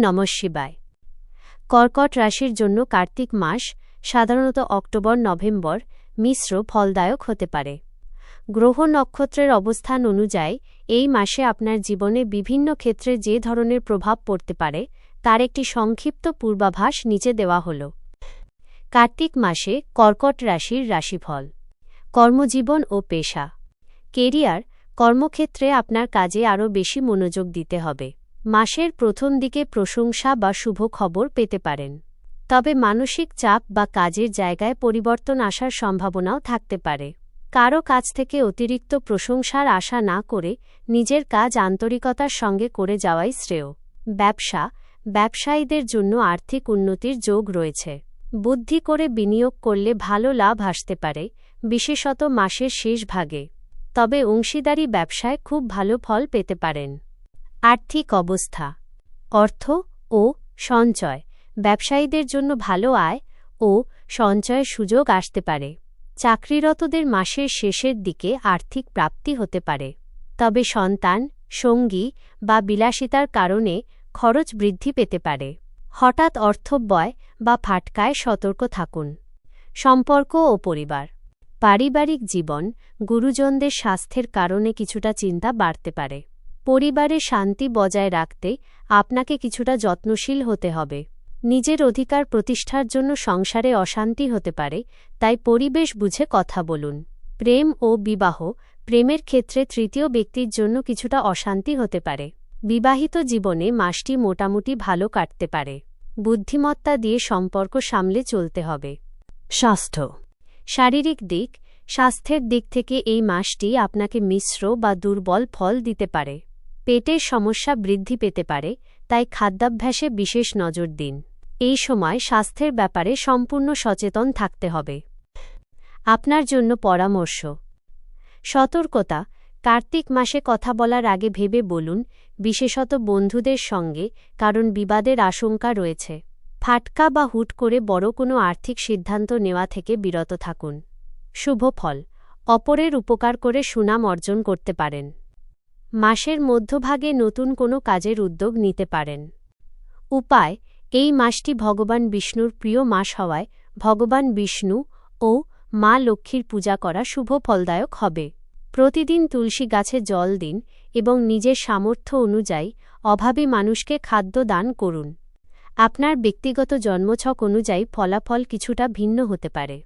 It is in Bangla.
নমঃ শিবায়। কর্কট রাশির জন্য কার্তিক মাস সাধারণত অক্টোবর, নভেম্বর মিশ্র ফলদায়ক হতে পারে। গ্রহ নক্ষত্রের অবস্থান অনুযায়ী এই মাসে আপনার জীবনে বিভিন্ন ক্ষেত্রে যে ধরনের প্রভাব পড়তে পারে তার একটি সংক্ষিপ্ত পূর্বাভাস নিচে দেওয়া হল। কার্তিক মাসে কর্কট রাশির রাশিফল। কর্মজীবন ও পেশা। কেরিয়ার, কর্মক্ষেত্রে আপনার কাজে আরও বেশি মনোযোগ দিতে হবে। মাসের প্রথম দিকে প্রশংসা বা শুভ খবর পেতে পারেন। তবে মানসিক চাপ বা কাজের জায়গায় পরিবর্তন আসার সম্ভাবনাও থাকতে পারে। কারও কাছ থেকে অতিরিক্ত প্রশংসার আশা না করে নিজের কাজ আন্তরিকতার সঙ্গে করে যাওয়াই শ্রেয়। ব্যবসা, ব্যবসায়ীদের জন্য আর্থিক উন্নতির যোগ রয়েছে। বুদ্ধি করে বিনিয়োগ করলে ভালো লাভ আসতে পারে, বিশেষত মাসের শেষ ভাগে। তবে অংশীদারি ব্যবসায় খুব ভালো ফল পেতে পারেন। আর্থিক অবস্থা, অর্থ ও সঞ্চয়, ব্যবসায়ীদের জন্য ভালো আয় ও সঞ্চয়ের সুযোগ আসতে পারে। চাকরিরতদের মাসের শেষের দিকে আর্থিক প্রাপ্তি হতে পারে। তবে সন্তান, সঙ্গী বা বিলাসিতার কারণে খরচ বৃদ্ধি পেতে পারে। হঠাৎ অর্থব্যয় বা ফাটকায় সতর্ক থাকুন। সম্পর্ক ও পরিবার, পারিবারিক জীবন, গুরুজনদের স্বাস্থ্যের কারণে কিছুটা চিন্তা বাড়তে পারে। পরিবারে শান্তি বজায় রাখতে আপনাকে কিছুটা যত্নশীল হতে হবে। নিজের অধিকার প্রতিষ্ঠার জন্য সংসারে অশান্তি হতে পারে, তাই পরিবেশ বুঝে কথা বলুন। প্রেম ও বিবাহ, প্রেমের ক্ষেত্রে তৃতীয় ব্যক্তির জন্য কিছুটা অশান্তি হতে পারে। বিবাহিত জীবনে মাসটি মোটামুটি ভালো কাটতে পারে। বুদ্ধিমত্তা দিয়ে সম্পর্ক সামলে চলতে হবে। স্বাস্থ্য। শারীরিক দিক, স্বাস্থ্যের দিক থেকে এই মাসটি আপনাকে মিশ্র বা দুর্বল ফল দিতে পারে। পেটের সমস্যা বৃদ্ধি পেতে পারে, তাই খাদ্যাভ্যাসে বিশেষ নজর দিন। এই সময় স্বাস্থ্যের ব্যাপারে সম্পূর্ণ সচেতন থাকতে হবে। আপনার জন্য পরামর্শ। সতর্কতা। কার্তিক মাসে কথা বলার আগে ভেবে বলুন, বিশেষত বন্ধুদের সঙ্গে, কারণ বিবাদের আশঙ্কা রয়েছে। ফাটকা বা হুট করে বড় কোনো আর্থিক সিদ্ধান্ত নেওয়া থেকে বিরত থাকুন। শুভ ফল। অপরের উপকার করে সুনাম অর্জন করতে পারেন। মাসের মধ্যভাগে নতুন কোনো কাজের উদ্যোগ নিতে পারেন। উপায়, এই মাসটি ভগবান বিষ্ণুর প্রিয় মাস হওয়ায় ভগবান বিষ্ণু ও মা লক্ষ্মীর পূজা করা শুভ ফলদায়ক হবে। প্রতিদিন তুলসী গাছে জল দিন এবং নিজের সামর্থ্য অনুযায়ী অভাবী মানুষকে খাদ্য দান করুন। আপনার ব্যক্তিগত জন্মছক অনুযায়ী ফলাফল কিছুটা ভিন্ন হতে পারে।